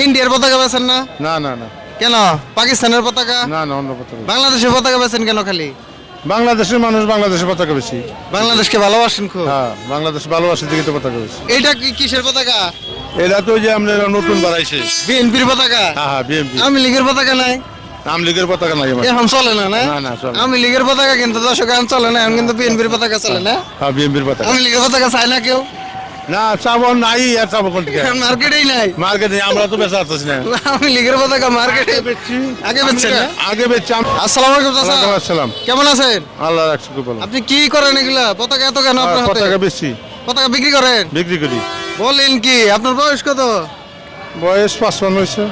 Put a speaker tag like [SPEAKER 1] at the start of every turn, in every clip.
[SPEAKER 1] ইন্ডিয়ার পতাকা বেছেন না?
[SPEAKER 2] না না না।
[SPEAKER 1] কেন? পাকিস্তানের পতাকা?
[SPEAKER 2] না না অন্য পতাকা।
[SPEAKER 1] বাংলাদেশের পতাকা বেছেন কেন খালি?
[SPEAKER 2] বাংলাদেশের মানুষ বাংলাদেশের পতাকা বেশি।
[SPEAKER 1] বাংলাদেশকে ভালোবাসেন খুব?
[SPEAKER 2] হ্যাঁ বাংলাদেশ ভালোবাসে দিকে তো পতাকা বেশি।
[SPEAKER 1] এটা কি কিসের পতাকা?
[SPEAKER 2] এটা তো যে আপনার নতুন বাড়াইছে
[SPEAKER 1] বিএনপির পতাকা?
[SPEAKER 2] হ্যাঁ হ্যাঁ বিএমপি
[SPEAKER 1] আওয়ামী লীগের পতাকা নাই?
[SPEAKER 2] আম লীগের পতাকা নাই আমার।
[SPEAKER 1] এখন চলে না না?
[SPEAKER 2] না।
[SPEAKER 1] আওয়ামী লীগের পতাকা কিন্তু দর্শক এখন চলে না এখন কিন্তু বিএনপির পতাকা চলে না?
[SPEAKER 2] হ্যাঁ বিএমপির পতাকা।
[SPEAKER 1] আওয়ামী লীগের পতাকা চায় না কেউ?
[SPEAKER 2] না নাই আর কোন
[SPEAKER 1] মার্কেটেই নাই।
[SPEAKER 2] মার্কেটে আমরা তো বেচা আসতেছি না।
[SPEAKER 1] আওয়ামী লীগের পতাকা মার্কেটে আগে বেচছেন না?
[SPEAKER 2] আগে বেচছি
[SPEAKER 1] আসসালামু আলাইকুম চাচা।
[SPEAKER 2] আসসালাম।
[SPEAKER 1] কেমন আছেন?
[SPEAKER 2] আল্লাহ রাখছি খুব ভালো
[SPEAKER 1] আপনি কি করেন এগুলা? পতাকা এত কেন আপনার হাতে?
[SPEAKER 2] পতাকা বেশি
[SPEAKER 1] পতাকা বিক্রি করেন?
[SPEAKER 2] বিক্রি করি।
[SPEAKER 1] বলেন কি আপনার বয়স কত?
[SPEAKER 2] বয়স পাঁচপান্ন হয়েছে।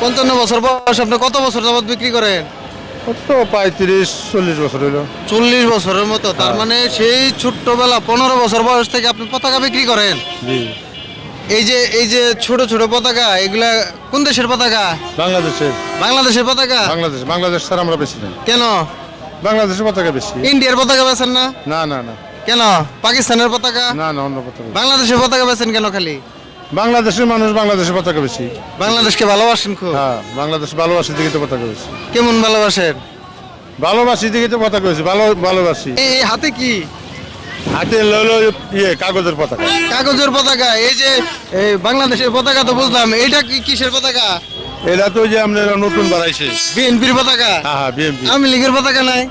[SPEAKER 1] পঞ্চান্ন বছর বয়স আপনি কত বছর যাবত বিক্রি করেন?
[SPEAKER 2] কত পঁয়ত্রিশ চল্লিশ বছর
[SPEAKER 1] চল্লিশ বছরের মতো তার
[SPEAKER 2] হ্যাঁ।
[SPEAKER 1] মানে সেই ছোট্টবেলা পনেরো বছর বয়স থেকে আপনি পতাকা বিক্রি করেন? এই যে এই যে ছোট ছোট পতাকা এগুলা কোন দেশের পতাকা?
[SPEAKER 2] বাংলাদেশের।
[SPEAKER 1] বাংলাদেশের পতাকা?
[SPEAKER 2] বাংলাদেশ বাংলাদেশ ছাড়া আমরা বেশি না
[SPEAKER 1] কেন?
[SPEAKER 2] বাংলাদেশের পতাকা বেশি।
[SPEAKER 1] ইন্ডিয়ার পতাকা বেছেন না?
[SPEAKER 2] না না না।
[SPEAKER 1] কেন? পাকিস্তানের পতাকা?
[SPEAKER 2] না না অন্য পতাকা।
[SPEAKER 1] বাংলাদেশের পতাকা বেছেন কেন খালি?
[SPEAKER 2] বাংলাদেশের মানুষ বাংলাদেশের পতাকা বেশি।
[SPEAKER 1] বাংলাদেশকে ভালোবাসেন খুব।
[SPEAKER 2] হ্যাঁ বাংলাদেশ ভালোবাসি দিকে তো পতাকা বেশি।
[SPEAKER 1] কেমন ভালোবাসেন?
[SPEAKER 2] ভালোবাসি দিকে তো পতাকা বেশি ভালো ভালোবাসি।
[SPEAKER 1] এই হাতে কি?
[SPEAKER 2] হাতে লইলো ইয়ে কাগজের পতাকা।
[SPEAKER 1] কাগজের পতাকা এই যে এই বাংলাদেশের পতাকা তো বুঝলাম এটা কি কিসের পতাকা?
[SPEAKER 2] এটা তো যে আমরা নতুন বাড়াইছে
[SPEAKER 1] বিএনপির পতাকা?
[SPEAKER 2] হ্যাঁ হ্যাঁ বিএমপি
[SPEAKER 1] আওয়ামী লীগের পতাকা নাই?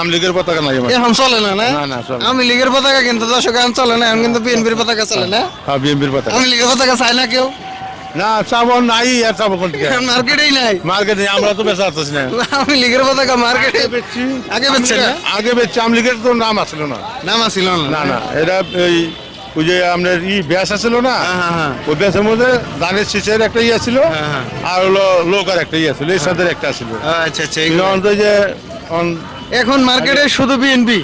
[SPEAKER 2] আম লীগের পতাকা নাই
[SPEAKER 1] এখন চলে না না?
[SPEAKER 2] না, চলে
[SPEAKER 1] আওয়ামী লীগের পতাকা কিন্তু দর্শক এখন চলে না এখন কিন্তু বিএনপির পতাকা চলে না।
[SPEAKER 2] হ্যাঁ বিএমপির পতাকা।
[SPEAKER 1] আওয়ামী লীগের পতাকা চায় না কেউ।
[SPEAKER 2] না চাবো নাই আর চাবো কোন
[SPEAKER 1] মার্কেটেই নাই।
[SPEAKER 2] মার্কেটে আমরা তো বেচা আসতেছি না।
[SPEAKER 1] আওয়ামী লীগের পতাকা মার্কেটে আগে বেচছেন না?
[SPEAKER 2] আগে বেচছি আম লীগের তো নাম আসলো না।
[SPEAKER 1] নাম আসিল
[SPEAKER 2] না। না না এটা এই ওই যে আপনার ই ব্যাস ছিল না?
[SPEAKER 1] হ্যাঁ, হ্যাঁ, হ্যাঁ।
[SPEAKER 2] ওই ব্যাসের মধ্যে ধানের শীষের একটা ইয়ে ছিল। আর হলো লোকার একটা ইয়ে ছিল এই সাথে একটা ছিল
[SPEAKER 1] আচ্ছা আচ্ছা
[SPEAKER 2] যে
[SPEAKER 1] এখন মার্কেটে শুধু বিএনপি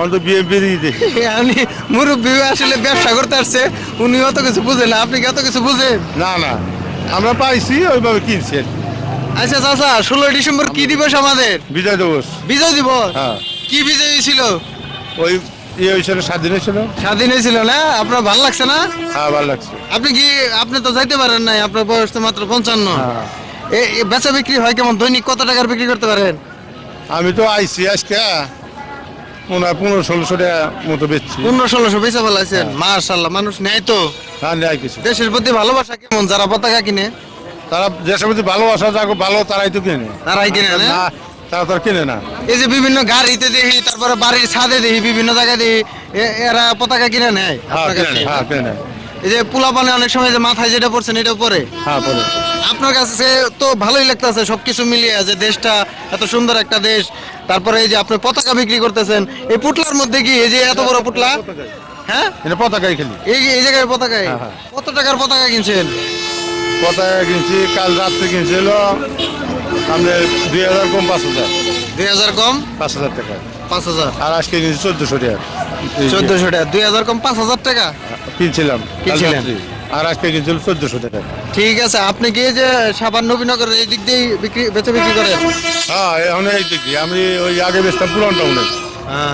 [SPEAKER 2] অন্ত বিএমপির ই দেখি
[SPEAKER 1] আপনি মুরব্বী আসলে ব্যবসা করতে আসছে উনি অত কিছু বুঝেন না আপনি কি অত কিছু বুঝেন?
[SPEAKER 2] না না আমরা পাইছি ওইভাবে কিনছি আর কি।
[SPEAKER 1] আচ্ছা চাচা ষোলোই ডিসেম্বর কি দিবস আমাদের?
[SPEAKER 2] বিজয় দিবস।
[SPEAKER 1] বিজয় দিবস?
[SPEAKER 2] হ্যাঁ।
[SPEAKER 1] কি বিজয় ছিল?
[SPEAKER 2] ওই ইয়ে হয়েছিল স্বাধীন হয়েছিল
[SPEAKER 1] স্বাধীন হয়েছিল না? আপনার ভালো লাগছে না?
[SPEAKER 2] হ্যাঁ ভালো লাগছে।
[SPEAKER 1] আপনি কি আপনি তো যাইতে পারেন নাই আপনার বয়স তো মাত্র পঞ্চান্ন।
[SPEAKER 2] হ্যাঁ।
[SPEAKER 1] বেচা বিক্রি হয় কেমন? দৈনিক কত টাকার বিক্রি করতে পারেন?
[SPEAKER 2] আমি তো আইসি আজকে। মনে হয় পনেরো ষোলোশো টাকা মতো বেচছি।
[SPEAKER 1] পনেরো ষোলোশো বেচা ফেলাইছেন? মার্শাল্লাহ মানুষ নেয় তো।
[SPEAKER 2] হ্যাঁ নেয় কিছু।
[SPEAKER 1] দেশের প্রতি ভালোবাসা কেমন? যারা পতাকা কিনে।
[SPEAKER 2] তারা দেশের প্রতি ভালোবাসা যাকে ভালো তারাই তো কিনে।
[SPEAKER 1] তারাই কিনে না?
[SPEAKER 2] তারা তো কিনে না।
[SPEAKER 1] এই যে বিভিন্ন গাড়িতে দেখি তারপরে বাড়ির ছাদে দেখি বিভিন্ন জায়গায় দেখি এরা পতাকা কিনে নেয়?
[SPEAKER 2] হ্যাঁ কিনে হ্যাঁ কিনে নেয়।
[SPEAKER 1] এই যে পোলাপানে অনেক সময় যে মাথায় যেটা পড়ছেন এটা পরে
[SPEAKER 2] হ্যাঁ পরে
[SPEAKER 1] আপনার কাছে তো ভালোই লাগতেছে সবকিছু মিলিয়ে যে দেশটা এত সুন্দর একটা দেশ তারপরে এই যে আপনি পতাকা বিক্রি করতেছেন এই পুটলার মধ্যে কি এই যে এত বড় পুটলা হ্যাঁ?
[SPEAKER 2] এটা পতাকাই খেলি।
[SPEAKER 1] এই এই জায়গায় পতাকায়
[SPEAKER 2] হ্যাঁ, হ্যাঁ।
[SPEAKER 1] কত টাকার পতাকা কিনছেন?
[SPEAKER 2] পতাকা কিনছি কাল রাত্রে কিনছি হলো আমাদের দুই হাজার কম পাঁচ হাজার।
[SPEAKER 1] দুই হাজার কম?
[SPEAKER 2] পাঁচ হাজার টাকা।
[SPEAKER 1] পাঁচ হাজার।
[SPEAKER 2] আর আজকে কিনছি চোদ্দশো টাকা।
[SPEAKER 1] চোদ্দশো টাকা দুই হাজার কম পাঁচ হাজার টাকা।
[SPEAKER 2] কিনছিলাম? রাত্রে। আর আজকে কিনছিল চোদ্দশো টাকা।
[SPEAKER 1] ঠিক আছে আপনি কি যে সাবান নবীনগরের এই দিক দিয়ে বিক্রি বেচে বিক্রি করেন?
[SPEAKER 2] হ্যাঁ এখন এই দিকে আমি ওই আগে বেচতাম পুরান টাউনে।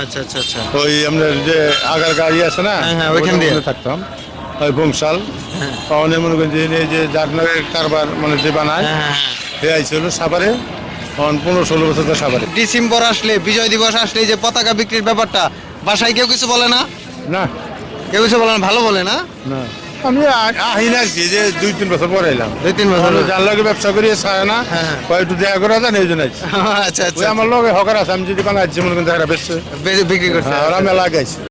[SPEAKER 1] আচ্ছা আচ্ছা আচ্ছা।
[SPEAKER 2] ওই আমাদের যে আগার গাড়ি আছে না
[SPEAKER 1] হ্যাঁ, হ্যাঁ, ওইখান দিয়ে।
[SPEAKER 2] থাকতাম। ওই বংশাল।
[SPEAKER 1] হ্যাঁ।
[SPEAKER 2] মনে করেন যে এই যে জাগনারের কারবার মানে যে বানায়
[SPEAKER 1] হ্যাঁ,
[SPEAKER 2] সে আইছিল সাবারে পনেরো ষোলো বছর তো সাবারে
[SPEAKER 1] ডিসেম্বর আসলে বিজয় দিবস আসলে এই যে পতাকা বিক্রির ব্যাপারটা বাসায় কেউ কিছু বলে না?
[SPEAKER 2] না।
[SPEAKER 1] কেউ কিছু বলে না ভালো বলে না?
[SPEAKER 2] না। আমি আহি না কি যে দুই তিন বছর পরে এলাম।
[SPEAKER 1] দুই তিন বছর
[SPEAKER 2] যার লগে ব্যবসা করি চায় না।
[SPEAKER 1] হ্যাঁ।
[SPEAKER 2] কয় একটু দেখা করে দেন এই জন্য
[SPEAKER 1] আচ্ছা
[SPEAKER 2] ওই
[SPEAKER 1] আচ্ছা
[SPEAKER 2] আমার লগে হকার আছে আমি যদি আছি মনে করেন দেখা বেশি
[SPEAKER 1] বে- বিক্রি করছে।
[SPEAKER 2] ওরা মেলা গাইছে।